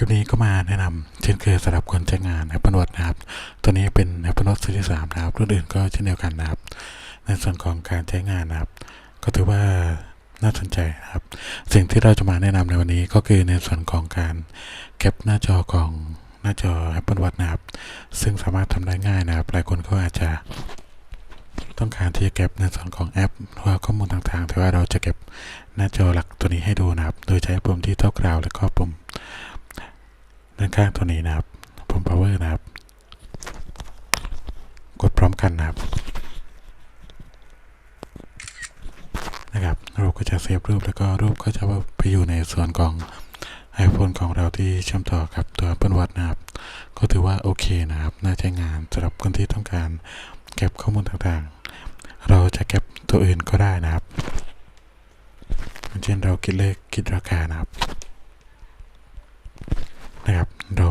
คลิปนี้ก็มาแนะนำเช่นเคยสำหรับคนใช้งาน Apple Watch นะครับ ตัวนี้เป็น Apple Watch Series 3นะครับรุ่นอื่นก็เช่นเดียวกันนะครับ ในส่วนของการใช้งานนะครับ ก็ถือว่าน่าสนใจนะครับ สิ่งที่เราจะมาแนะนำในวันนี้ก็คือในส่วนของการแคปหน้าจอของหน้าจอ Apple Watch นะครับ ซึ่งสามารถทำได้ง่ายนะครับ หลายคนก็อาจจะต้องการที่จะเก็บในส่วนของแอปหรือข้อมูลต่างๆ แต่ว่าเราจะเก็บหน้าจอหลักตัวนี้ให้ดูนะครับ โดยใช้ปุ่มที่เท่ากราว แล้วก็ปุ่ม ด้านข้างตัวนี้นะครับปุ่ม power นะครับ กดพร้อมกันนะครับ นะครับรูปก็จะเซฟรูปแล้วก็รูปก็จะไปอยู่ในส่วนของ iPhone ของเราที่เชื่อมต่อกับตัว Apple Watch นะครับ ก็ถือว่าโอเคนะครับ น่าใช้งานสำหรับคนที่ต้องการเก็บข้อมูลต่างๆ เราจะเก็บตัวอื่นก็ได้นะครับเช่นเราคิดเลขคิดราคานะครับ นะครับเรา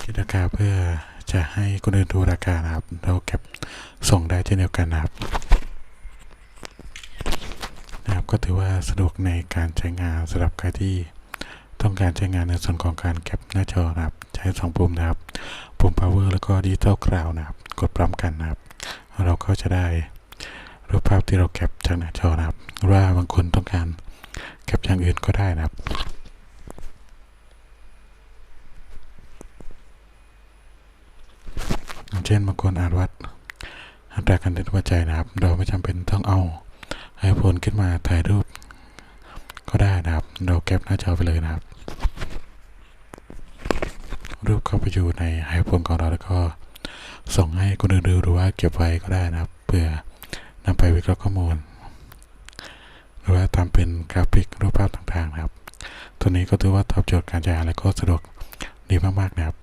คิดราคาเพื่อจะให้คนอื่นดูราคานะครับ เราเก็บส่งได้เช่นเดียวกันนะครับนะครับ ก็ถือว่าสะดวกในการใช้งานสำหรับใครที่ต้องการใช้งานในส่วนของการเก็บหน้าจอนะครับ ใช้สองปุ่มนะครับ ปุ่ม power แล้วก็ digital cloud นะครับ กดพร้อมกันนะครับ เราก็จะได้รูปภาพที่เราเก็บจากหน้าจอนะครับหรือว่าบางคนต้องการเก็บอย่างอื่นก็ได้นะครับ อย่าง เช่นบางคนอาจวัดอัตราการเต้นหัวใจนะครับ เราไม่จำเป็นต้องเอาไอโฟนขึ้นมาถ่ายรูปก็ได้นะครับ เราเก็บหน้าจอไปเลยนะครับ รูปเข้าไปอยู่ในไอโฟนของเราแล้วก็ส่งให้คนอื่นดูหรือว่าเก็บไว้ก็ได้นะครับเพื่อนำไปวิเคราะห์ข้อมูล หรือว่าทำเป็นกราฟิกรูปภาพต่างๆนะครับ ตัวนี้ก็ถือว่าตอบโจทย์การใช้งานและก็สะดวกดีมากๆนะครับ